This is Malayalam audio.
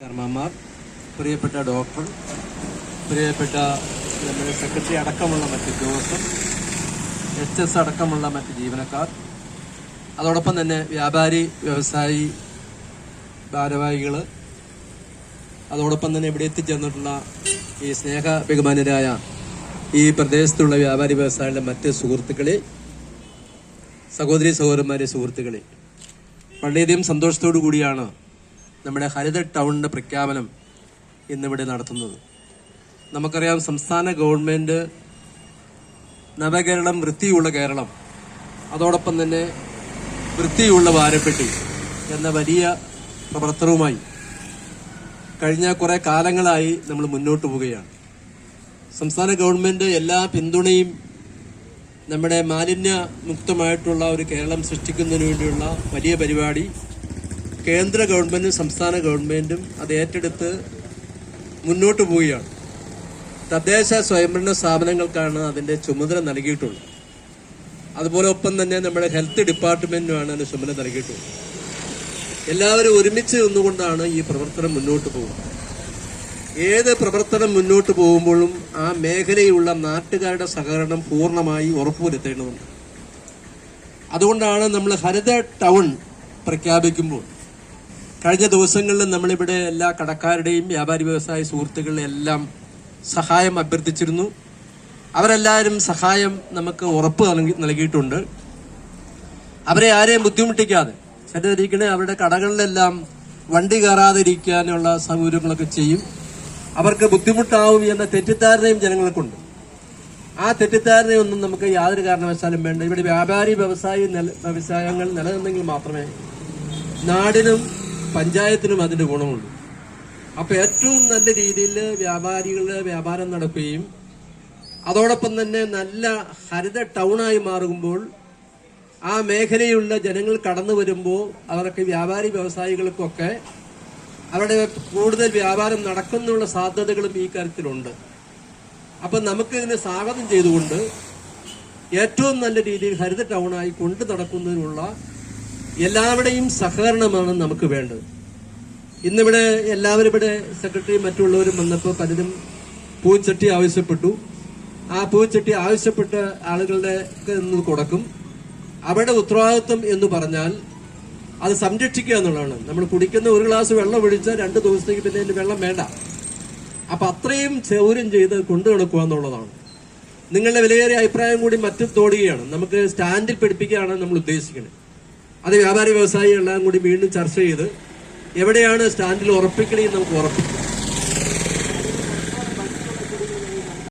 കർമ്മമാർ പ്രിയപ്പെട്ട ഡോക്ടർ പ്രിയപ്പെട്ട നമ്മുടെ സെക്രട്ടറി അടക്കമുള്ള മറ്റ് ഉദ്യോഗസ്ഥർ എച്ച് എസ് അടക്കമുള്ള മറ്റ് ജീവനക്കാർ അതോടൊപ്പം തന്നെ വ്യാപാരി വ്യവസായി ഭാരവാഹികൾ അതോടൊപ്പം തന്നെ ഇവിടെ എത്തിച്ചേർന്നിട്ടുള്ള ഈ സ്നേഹ ബഹുമാനരായ ഈ പ്രദേശത്തുള്ള വ്യാപാരി വ്യവസായികളുടെ മറ്റ് സുഹൃത്തുക്കളെ സഹോദരി സഹോദരന്മാരെ സുഹൃത്തുക്കളെ വളരെയധികം സന്തോഷത്തോടു കൂടിയാണ് നമ്മുടെ ഹരിത ടൗണിന്റെ പ്രഖ്യാപനം ഇന്നിവിടെ നടത്തുന്നത്. നമുക്കറിയാം സംസ്ഥാന ഗവൺമെന്റ് നവകേരളം വൃത്തിയുള്ള കേരളം. അതോടൊപ്പം തന്നെ വൃത്തിയുള്ള വാരപ്പെട്ടി എന്ന വലിയ പ്രവർത്തനവുമായി കഴിഞ്ഞ കുറേ കാലങ്ങളായി നമ്മൾ മുന്നോട്ട് പോവുകയാണ്. സംസ്ഥാന ഗവൺമെന്റ് എല്ലാ പിന്തുണയും നമ്മുടെ മാലിന്യ മുക്തമായിട്ടുള്ള ഒരു കേരളം സൃഷ്ടിക്കുന്നതിന് വേണ്ടിയുള്ള വലിയ പരിപാടി കേന്ദ്ര ഗവൺമെന്റും സംസ്ഥാന ഗവൺമെന്റും അത് ഏറ്റെടുത്ത് മുന്നോട്ട് പോവുകയാണ്. തദ്ദേശ സ്വയംഭരണ സ്ഥാപനങ്ങൾക്കാണ് അതിന്റെ ചുമതല നൽകിയിട്ടുള്ളത്. അതുപോലെ ഒപ്പം തന്നെ നമ്മുടെ ഹെൽത്ത് ഡിപ്പാർട്ട്മെന്റിനുമാണ് അതിന് ചുമതല നൽകിയിട്ടുള്ളത്. എല്ലാവരും ഒരുമിച്ച് നിന്നുകൊണ്ടാണ് ഈ പ്രവർത്തനം മുന്നോട്ട് പോകുന്നത്. ഏത് പ്രവർത്തനം മുന്നോട്ട് പോകുമ്പോഴും ആ മേഖലയിലുള്ള നാട്ടുകാരുടെ സഹകരണം പൂർണമായി ഉറപ്പുവരുത്തേണ്ടതുണ്ട്. അതുകൊണ്ടാണ് നമ്മൾ ഹരിത ടൗൺ പ്രഖ്യാപിക്കുമ്പോൾ കഴിഞ്ഞ ദിവസങ്ങളിൽ നമ്മളിവിടെ എല്ലാ കടക്കാരുടെയും വ്യാപാരി വ്യവസായ സുഹൃത്തുക്കളെല്ലാം സഹായം അഭ്യർത്ഥിച്ചിരുന്നു. അവരെല്ലാവരും സഹായം നമുക്ക് ഉറപ്പ് നൽകിയിട്ടുണ്ട്. അവരെ ആരെയും ബുദ്ധിമുട്ടിക്കാതെ ചിലരിക്കണേ അവരുടെ കടകളിലെല്ലാം വണ്ടി കയറാതിരിക്കാനുള്ള സൗകര്യങ്ങളൊക്കെ ചെയ്യും. അവർക്ക് ബുദ്ധിമുട്ടാവും എന്ന തെറ്റിദ്ധാരണയും ജനങ്ങൾക്കുണ്ട്. ആ തെറ്റിദ്ധാരണയൊന്നും നമുക്ക് യാതൊരു കാരണവശാലും വേണ്ട. ഇവിടെ വ്യാപാരി വ്യവസായി വ്യവസായങ്ങൾ നിലനിന്നെങ്കിൽ മാത്രമേ നാടിനും പഞ്ചായത്തിനും അതിന്റെ ഗുണമുണ്ട്. അപ്പൊ ഏറ്റവും നല്ല രീതിയിൽ വ്യാപാരികളുടെ വ്യാപാരം നടക്കുകയും അതോടൊപ്പം തന്നെ നല്ല ഹരിത ടൗണായി മാറുമ്പോൾ ആ മേഖലയിലുള്ള ജനങ്ങൾ കടന്നു വരുമ്പോൾ അവർക്ക് വ്യാപാരി വ്യവസായികൾക്കൊക്കെ അവരുടെ കൂടുതൽ വ്യാപാരം നടക്കുന്നുള്ള സാധ്യതകളും ഈ കാര്യത്തിലുണ്ട്. അപ്പം നമുക്ക് ഇതിനെ സ്വാഗതം ചെയ്തുകൊണ്ട് ഏറ്റവും നല്ല രീതിയിൽ ഹരിത ടൗണായി കൊണ്ടു നടക്കുന്നതിനുള്ള എല്ലാവരുടെയും സഹകരണമാണ് നമുക്ക് വേണ്ടത്. ഇന്നിവിടെ എല്ലാവരും ഇവിടെ സെക്രട്ടറിയും മറ്റുള്ളവരും വന്നപ്പോൾ പലരും പൂച്ചട്ടി ആവശ്യപ്പെട്ടു. ആ പൂച്ചട്ടി ആവശ്യപ്പെട്ട ആളുകളുടെ നിന്ന് കൊടുക്കും. അവരുടെ ഉത്തരവാദിത്വം എന്ന് പറഞ്ഞാൽ അത് സംരക്ഷിക്കുക എന്നുള്ളതാണ്. നമ്മൾ കുടിക്കുന്ന ഒരു ഗ്ലാസ് വെള്ളം ഒഴിച്ചാൽ രണ്ട് ദിവസത്തേക്ക് പിന്നെ അതിന്റെ വെള്ളം വേണ്ട. അപ്പം അത്രയും ചൗര്യം ചെയ്ത് കൊണ്ടു നടക്കുക എന്നുള്ളതാണ്. നിങ്ങളുടെ വിലയേറിയ അഭിപ്രായം കൂടി മറ്റും തോടുകയാണ്. നമുക്ക് സ്റ്റാൻഡിൽ പഠിപ്പിക്കുകയാണ് നമ്മൾ ഉദ്ദേശിക്കുന്നത്. അത് വ്യാപാരി വ്യവസായി എല്ലാം കൂടി വീണ്ടും ചർച്ച ചെയ്ത് എവിടെയാണ് സ്റ്റാൻഡിൽ ഉറപ്പിക്കണമെന്ന് നമുക്ക് ഉറപ്പിക്കും.